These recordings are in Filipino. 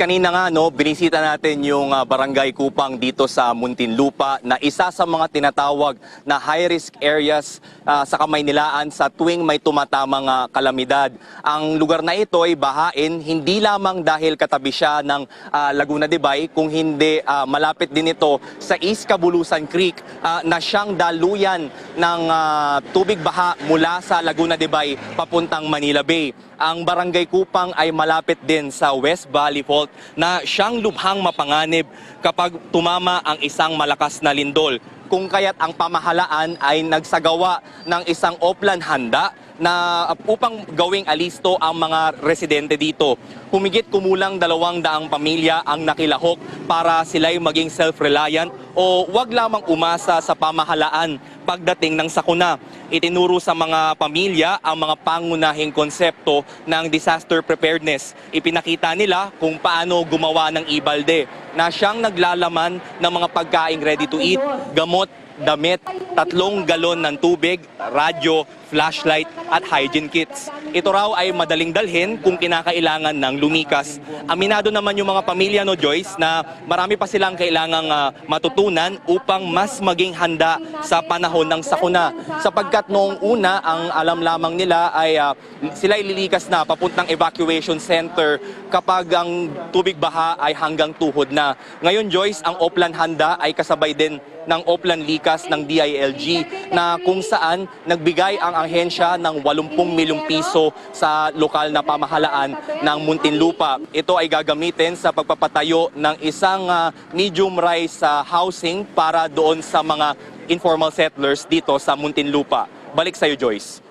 kanina nga no, binisita natin yung ah, Barangay Kupang dito sa Muntinlupa na isa sa mga tinatawag na high-risk areas ah, sa Kamaynilaan sa tuwing may tumatamang ah, kalamidad. Ang lugar na ito ay bahain hindi lamang dahil katabi siya ng ah, Laguna de Bay, kung hindi ah, malapit din ito sa East Cabulusan Creek ah, na siyang daluyan ng ah, tubig baha mula sa Laguna de Bay papuntang Manila Bay. Ang Barangay Kupang ay malapit din sa West Valley Fault na siyang lubhang mapanganib kapag tumama ang isang malakas na lindol. Kung kaya't ang pamahalaan ay nagsagawa ng isang oplan handa na upang gawing alisto ang mga residente dito. Humigit kumulang dalawang daang pamilya ang nakilahok para sila'y maging self-reliant o wag lamang umasa sa pamahalaan pagdating ng sakuna. Itinuro sa mga pamilya ang mga pangunahing konsepto ng disaster preparedness. Ipinakita nila kung paano gumawa ng ibalde na siyang naglalaman ng mga pagkaing ready to eat, gamot, damit, tatlong galon ng tubig, radyo, flashlight at hygiene kits. Ito raw ay madaling dalhin kung kinakailangan ng lumikas. Aminado naman yung mga pamilya no Joyce na marami pa silang kailangang ah, matutunan upang mas maging handa sa panahon ng sakuna. Sapagkat noong una ang alam lamang nila ay ah, sila ililikas na papuntang evacuation center kapag ang tubig baha ay hanggang tuhod na. Ngayon Joyce, ang Oplan Handa ay kasabay din ng Oplan Likas ng DILG na kung saan nagbigay ang ahensya ng 80 milyong piso sa lokal na pamahalaan ng Muntinlupa. Ito ay gagamitin sa pagpapatayo ng isang ah, medium rise ah, housing para doon sa mga informal settlers dito sa Muntinlupa. Balik sa iyo Joyce.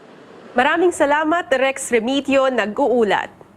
Maraming salamat, Rex Remitio, nag-uulat.